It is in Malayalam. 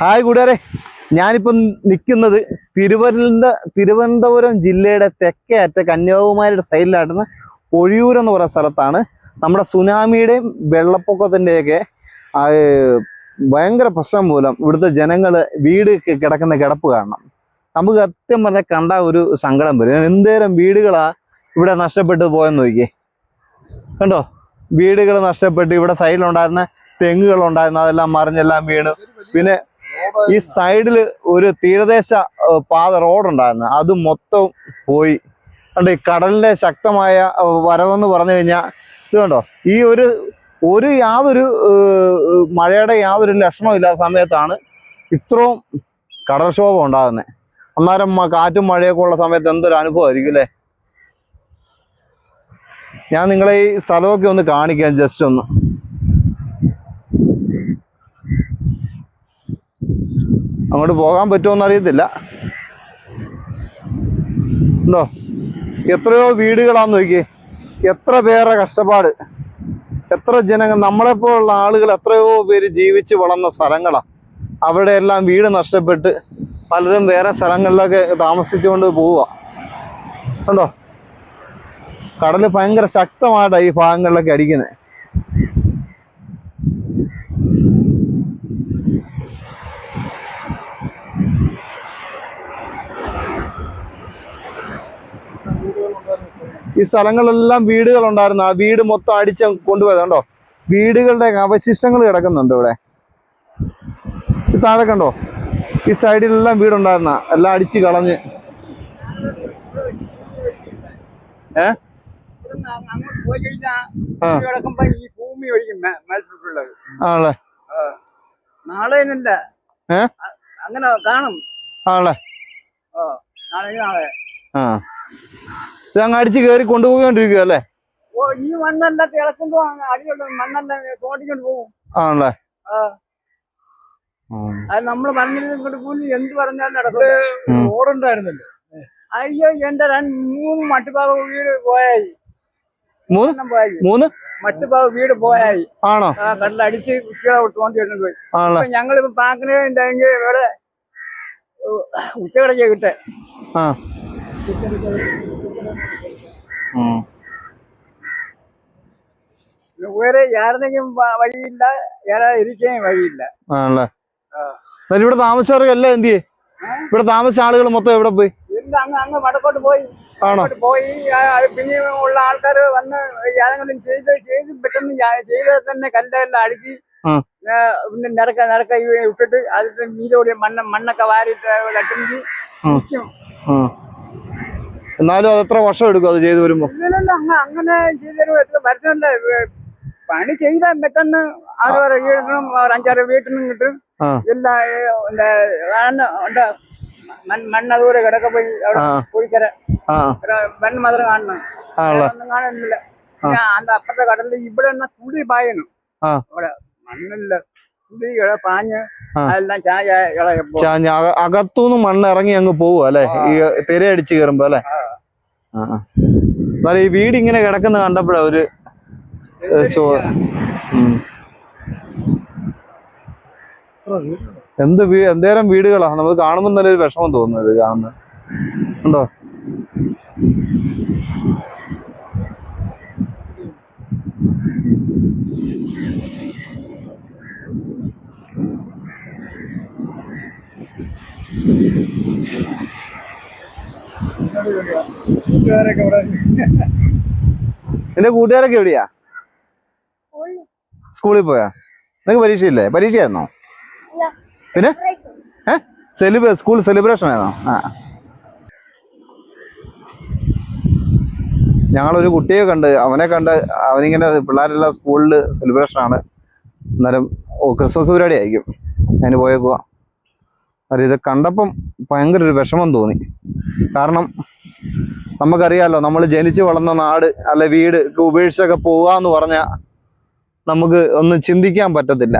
ഹായ് കൂട്ടുകാരെ. ഞാനിപ്പം നിൽക്കുന്നത് തിരുവനന്ത തിരുവനന്തപുരം ജില്ലയുടെ തെക്കേ അറ്റ കന്യാകുമാരിയുടെ സൈഡിലായിട്ടുന്ന പൊഴിയൂർ എന്ന് പറയുന്ന സ്ഥലത്താണ്. നമ്മുടെ സുനാമിയുടെയും വെള്ളപ്പൊക്കത്തിന്റെയൊക്കെ ഭയങ്കര പ്രശ്നം മൂലം ഇവിടുത്തെ ജനങ്ങൾ വീട് കിടക്കുന്ന കിടപ്പ് കാരണം. നമുക്ക് സത്യം പറഞ്ഞാൽ കണ്ട ഒരു സങ്കടം വരും. എന്തേരം വീടുകളാ ഇവിടെ നഷ്ടപ്പെട്ടു പോയെന്ന് നോക്കിയേ. കണ്ടോ? വീടുകൾ നഷ്ടപ്പെട്ട് ഇവിടെ സൈഡിലുണ്ടായിരുന്ന തെങ്ങുകൾ ഉണ്ടായിരുന്ന അതെല്ലാം മറിഞ്ഞെല്ലാം വീണ്. പിന്നെ ഈ സൈഡിൽ ഒരു തീരദേശ പാത റോഡുണ്ടായിരുന്നു അത് മൊത്തം പോയി. കണ്ടോ ഈ കടലിന്റെ ശക്തമായ വരവെന്ന് പറഞ്ഞു കഴിഞ്ഞാൽ ഇത് കണ്ടോ ഈ ഒരു ഒരു യാതൊരു മഴയുടെ യാതൊരു ലക്ഷണവും ഇല്ലാത്ത സമയത്താണ് ഇത്രയും കടൽക്ഷോഭം ഉണ്ടാകുന്നത് അന്നേരം കാറ്റും മഴയൊക്കെ ഉള്ള സമയത്ത് എന്തൊരു അനുഭവമായിരിക്കും അല്ലേ? ഞാൻ നിങ്ങളെ ഈ സ്ഥലമൊക്കെ ഒന്ന് കാണിക്കാം ജസ്റ്റ് ഒന്ന്. അങ്ങോട്ട് പോകാൻ പറ്റുമോ അറിയത്തില്ല എന്തോ എത്രയോ വീടുകളാന്ന് നോക്കി എത്ര പേരുടെ കഷ്ടപ്പാട്. എത്ര ജനങ്ങൾ നമ്മളെപ്പോലുള്ള ആളുകൾ എത്രയോ പേര് ജീവിച്ച് വളർന്ന സ്ഥലങ്ങളാണ് അവിടെ എല്ലാം വീട് നഷ്ടപ്പെട്ട് പലരും വേറെ സ്ഥലങ്ങളിലൊക്കെ താമസിച്ചുകൊണ്ട് പോവുക. കണ്ടോ കടൽ ഭയങ്കര ശക്തമായിട്ടാണ് ഈ ഭാഗങ്ങളിലൊക്കെ അടിക്കുന്നത് ഈ സ്ഥലങ്ങളിലെല്ലാം വീടുകൾ ഉണ്ടായിരുന്നു ആ വീട് മൊത്തം അടിച്ച് കൊണ്ടുപോയത് കണ്ടോ? വീടുകളുടെ അവശിഷ്ടങ്ങൾ കിടക്കുന്നുണ്ട് ഇവിടെ. താഴെ കണ്ടോ? ഈ സൈഡിലെല്ലാം വീടുണ്ടായിരുന്ന. എല്ലാം അടിച്ച് കളഞ്ഞ്. ഏ? ആണല്ലേ? നാളെ? അങ്ങനെ കാണും. ആണല്ലേ? ഓ നാളെ നാളെ. ആ. ഇത് അങ്ങ് അടിച്ച് കയറി കൊണ്ടുപോയിക്കൊണ്ടിരിക്കുക അല്ലേ? ഓ ഈ മണ്ണെല്ലാം കിടക്കുമ്പോ അങ്ങ് അടിയുള്ള മണ്ണെല്ലാം തോട്ടിക്കൊണ്ട് പോകും. ആണല്ലേ. അത് നമ്മൾ മണ്ണിൽ ഇങ്ങോട്ട് കൂലി എന്ത് പറഞ്ഞാലും നടക്കും അയ്യോ എന്റെ രണ്ട് മൂന്ന് മട്ടുപാവ് വീട് പോയായി. മൂന്ന്? എണ്ണം പോയായി. മൂന്ന്? മട്ടുപാവ് വീട് പോയായി. ആണോ? കടലടിച്ച് തോണ്ടി ഇടുന്നത് പോയി. ഞങ്ങളിപ്പോ പാക്കിനുണ്ടെങ്കിൽ ഇവിടെ ഉച്ചകട ചെയ്തിട്ട്. ആ. ഉം. വേറെ യാരുന്നെങ്കിലും വഴിയില്ല ഇരിക്കുകയും വഴിയില്ല. ആണല്ലേ? ഇവിടെ താമസിച്ചവർക്ക് എല്ലാം എന്ത് ഇവിടെ താമസിച്ച ആളുകൾ മൊത്തം എവിടെ പോയി? ഇല്ല അങ്ങ് അങ്ങ് വടക്കോട്ട് പോയി. ആണോ? പോയി പിന്നെ ഉള്ള ആൾക്കാർ വന്ന് യാതെങ്കിലും ചെയ്ത് ചെയ്ത് പെട്ടെന്ന് ചെയ്ത് തന്നെ കല്ലെല്ലാം അടുക്കി പിന്നെ നിരക്ക ഈ ഇട്ടിട്ട് അതിന്റെ മീതോടെ മണ്ണ് മണ്ണൊക്കെ വാരി ആ. എന്നാലും അത് എത്ര വർഷം എടുക്കും അത് ചെയ്തു വരുമ്പോ? അങ്ങനെ പണി ചെയ്താൽ പെട്ടെന്ന് ആറ് വീട്ടിനും ഒരു അഞ്ചാറ് വീട്ടിൽ നിന്നും കിട്ടും. എല്ലാ മണ്ണ് അതുപോലെ കിടക്ക പോയി കുഴിക്കര. മണ്ണ് മാത്രം കാണണം. കാണുന്നില്ല. അത് അപ്പുറത്തെ കടലിൽ ഇവിടെ കുടി പായണം. അവിടെ മണ്ണില്ല. കുടി പാഞ്ഞ്. അതെല്ലാം ചാഞ്ഞ അക- അകത്തുനിന്ന് മണ്ണ് ഇറങ്ങി അങ്ങ് പോവുക അല്ലെ? ഈ തിരയടിച്ച് കയറുമ്പോ അല്ലെ. എന്നാലും ഈ വീട് ഇങ്ങനെ കിടക്കുന്ന കണ്ടപ്പോഴാ ഒരു ചോ. എന്ത് വീ എന്തേരം വീടുകളാ? നമുക്ക് കാണുമ്പോൾ തന്നെ ഒരു വിഷമം തോന്നുന്നത് കാണുന്നത്. ഉണ്ടോ? നിന്റെ കൂട്ടുകാരൊക്കെ എവിടെയാ? സ്കൂളിൽ. പോയാ? നിനക്ക് പരീക്ഷയില്ലേ? പരീക്ഷയായിരുന്നോ? പിന്നെ? സെലിബ്രേ സ്കൂൾ സെലിബ്രേഷൻ ആയിരുന്നോ? ആ. ഞങ്ങളൊരു കുട്ടിയെ കണ്ട് അവനെ കണ്ട് അവനിങ്ങനെ പിള്ളേരെല്ലാം സ്കൂളിൽ സെലിബ്രേഷൻ ആണ്. അന്നേരം ക്രിസ്മസ് പരിപാടി ആയിരിക്കും അതിന് പോയേക്കുക അത് ഇത് കണ്ടപ്പം ഭയങ്കര ഒരു വിഷമം തോന്നി. കാരണം നമുക്കറിയാലോ നമ്മൾ ജനിച്ചു വളർന്ന നാട് അല്ലെ വീട് ഉപേക്ഷിച്ചൊക്കെ പോകാന്ന് പറഞ്ഞാൽ നമുക്ക് ഒന്നും ചിന്തിക്കാൻ പറ്റത്തില്ല.